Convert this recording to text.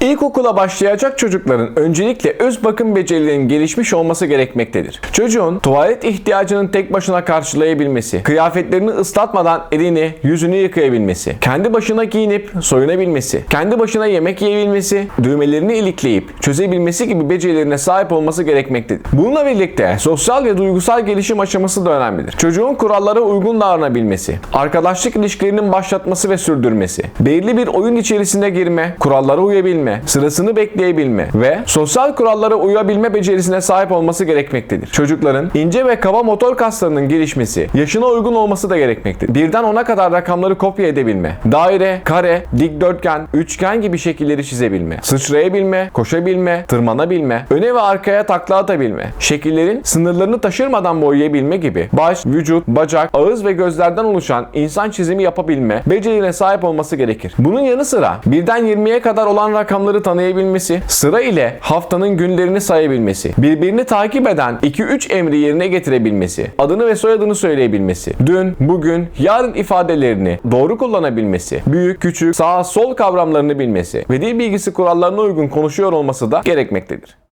İlkokula başlayacak çocukların öncelikle öz bakım becerilerinin gelişmiş olması gerekmektedir. Çocuğun tuvalet ihtiyacının tek başına karşılayabilmesi, kıyafetlerini ıslatmadan elini, yüzünü yıkayabilmesi, kendi başına giyinip soyunabilmesi, kendi başına yemek yiyebilmesi, düğmelerini ilikleyip çözebilmesi gibi becerilerine sahip olması gerekmektedir. Bununla birlikte sosyal ve duygusal gelişim aşaması da önemlidir. Çocuğun kurallara uygun davranabilmesi, arkadaşlık ilişkilerinin başlatması ve sürdürmesi, belirli bir oyun içerisine girme, kurallara uyabilme, sırasını bekleyebilme ve sosyal kurallara uyabilme becerisine sahip olması gerekmektedir. Çocukların ince ve kaba motor kaslarının gelişmesi, yaşına uygun olması da gerekmektedir. Birden ona kadar rakamları kopya edebilme, daire, kare, dikdörtgen, üçgen gibi şekilleri çizebilme, sıçrayabilme, koşabilme, tırmanabilme, öne ve arkaya takla atabilme, şekillerin sınırlarını taşırmadan boyayabilme gibi baş, vücut, bacak, ağız ve gözlerden oluşan insan çizimi yapabilme becerilerine sahip olması gerekir. Bunun yanı sıra birden 20'ye kadar olan rakamları tanıyabilmesi, sıra ile haftanın günlerini sayabilmesi, birbirini takip eden 2-3 emri yerine getirebilmesi, adını ve soyadını söyleyebilmesi, dün, bugün, yarın ifadelerini doğru kullanabilmesi, büyük, küçük, sağ, sol kavramlarını bilmesi ve dil bilgisi kurallarına uygun konuşuyor olması da gerekmektedir.